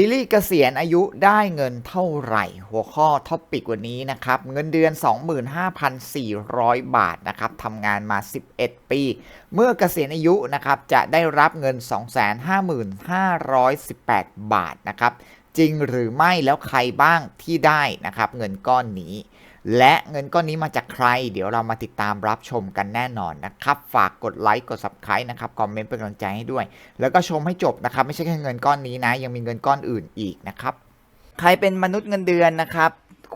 ซีรีส์เกษียณอายุได้เงินเท่าไหร่ หัวข้อท็อปปิกวันนี้นะครับ เงินเดือน 25,400 บาทนะครับทำงานมา 11 ปี เมื่อเกษียณอายุนะครับจะได้รับเงิน 255,518 บาทนะครับจริงหรือไม่แล้วใครบ้างที่ได้นะครับเงินก้อนนี้ และเงินก้อนนี้มาจากใคร เดี๋ยวเรามาติดตามรับชมกันแน่นอนนะครับ ฝากกดไลค์กด subscribe นะครับคอมเมนต์เป็นกำลังใจให้ด้วย แล้วก็ชมให้จบนะครับ ไม่ใช่แค่เงินก้อนนี้นะ ยังมีเงินก้อนอื่นอีกนะครับ ใครเป็นมนุษย์เงินเดือนนะครับ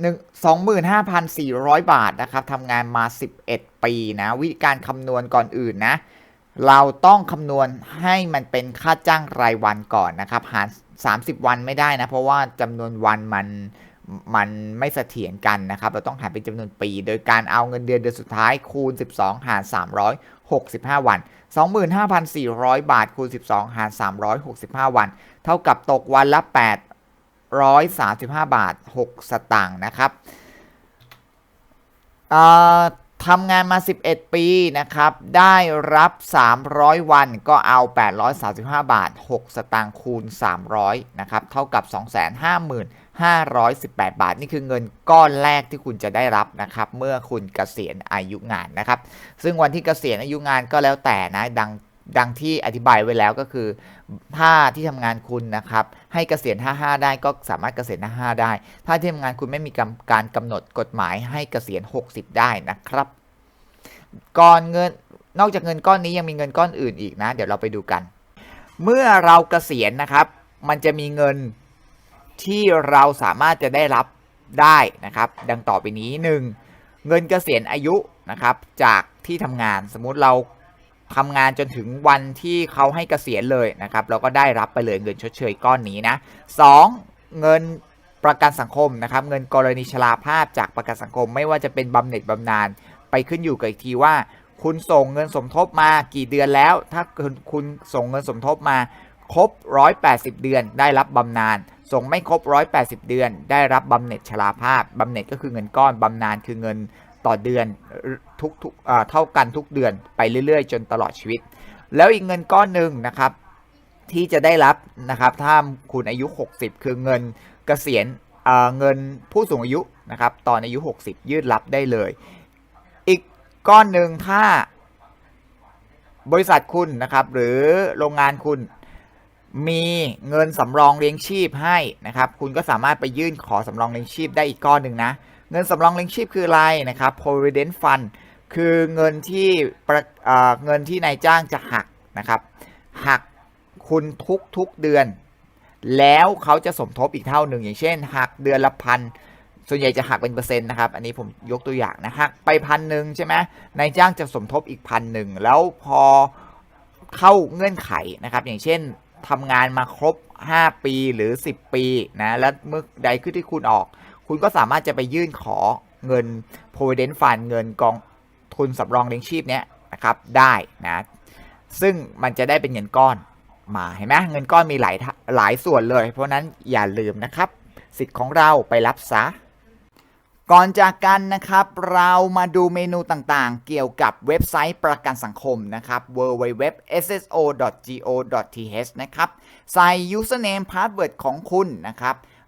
25,400 บาทนะครับทำงานมา 11 ปีนะ วิธีการคำนวณก่อนอื่นนะ เราต้องคำนวณให้มันเป็นค่าจ้างรายวันก่อนนะครับ หาร 30 วันไม่ได้นะ เพราะว่าจำนวนวันมันมันไม่เสถียรกันนะครับ เราต้องหารเป็นจำนวนปี โดยการเอาเงินเดือนเดือนสุดท้ายคูณ 12 หาร 365 วัน 25,400 บาทคูณ 12 หาร 365 วัน เท่ากับตกวันละ 835 บาท 6 สตางค์นะครับเอ่อทำงานมา 11 ปีนะครับ ได้รับ 300 วันก็เอา 835 บาท 6 สตางค์คูณ 300 นะครับ เท่ากับ 255,518 บาท นี่คือเงินก้อนแรกที่คุณจะได้รับนะครับ เมื่อคุณเกษียณอายุงานนะครับ ซึ่งวันที่เกษียณอายุงานก็แล้วแต่นะ ดัง ดังที่อธิบายไว้แล้วก็คือ ถ้าที่ทำงานคุณนะครับ ให้เกษียณ 55 ได้ก็สามารถเกษียณ 55 ได้ ถ้าที่ทำงานคุณไม่มีการกำหนดกฎหมายให้เกษียณ 60 ได้นะครับก่อนเงินนอกจากเงินก้อนนี้ยังมีเงินก้อนอื่นอีกนะ เดี๋ยวเราไปดูกัน เมื่อเราเกษียณนะครับ มันจะมีเงินที่เราสามารถจะได้รับได้นะครับ ดังต่อไปนี้ 1. เงินเกษียณอายุนะครับจากที่ทำงานสมมุติเรา ทำงานจนถึงวันที่เขาให้เกษียณเลยนะครับเราก็ได้รับไปเลยเงินชดเชยก้อนนี้นะ 2. เงินประกันสังคมนะครับเงินกรณีชราภาพจากประกันสังคม ไม่ว่าจะเป็นบำเหน็จบำนาญไปขึ้นอยู่กับอีกทีว่า คุณส่งเงินสมทบมากี่เดือนแล้ว ถ้าคุณคุณส่งเงินสมทบมาครบ 180 เดือนได้รับบำนาญ ส่งไม่ครบ 180 เดือน ได้รับบำเหน็จชราภาพ บำเหน็จก็คือเงินก้อน บำนาญคือเงิน ต่อเดือนทุกทุกเท่ากันทุกเดือนไปเรื่อยๆ จนตลอดชีวิต แล้วอีกเงินก้อนหนึ่งนะครับที่จะได้รับนะครับถ้าคุณอายุ 60 คือเงินเกษียณเเงินผู้สูงอายุนะครับตอนอายุ 60 ยืดรับได้เลย อีกก้อนหนึ่งถ้าบริษัทคุณนะครับหรือโรงงานคุณมีเงินสำรองเลี้ยงชีพให้นะครับ คุณก็สามารถไปยื่นขอสำรองเลี้ยงชีพได้อีกก้อนหนึ่งนะ เงินสำรองเลี้ยงชีพคืออะไรนะครับ provident fund คือเงินที่เงินที่นายจ้างจะหักนะครับหักคุณทุกทุกเดือน แล้วเขาจะสมทบอีกเท่าหนึ่งอย่างเช่น หักเดือนละพันส่วนใหญ่จะหักเป็นเปอร์เซ็นต์นะครับ อันนี้ผมยกตัวอย่างนะหักไปพันหนึ่งใช่ไหมนายจ้างจะสมทบอีกพันหนึ่งแล้วพอเข้าเงื่อนไขนะครับ อย่างเช่นทำงานมาครบ 5 ปีหรือ 10 ปีนะแล้วเมื่อใดขึ้นที่คุณออก คุณก็สามารถจะไปยื่นขอเงิน provident fund เงินกองทุนสำรองเลี้ยงชีพเนี้ยนะครับได้นะซึ่งมันจะได้เป็นเงินก้อนมาเห็นไหมเงินก้อนมีหลายหลายส่วนเลย เพราะฉะนั้นอย่าลืมนะครับ สิทธิ์ของเราไปรับซะก่อนจากกันนะครับ เรามาดูเมนูต่างๆ เกี่ยวกับเว็บไซต์ประกันสังคมนะครับ www.sso.go.th นะครับ ใส่ username password ของคุณนะครับ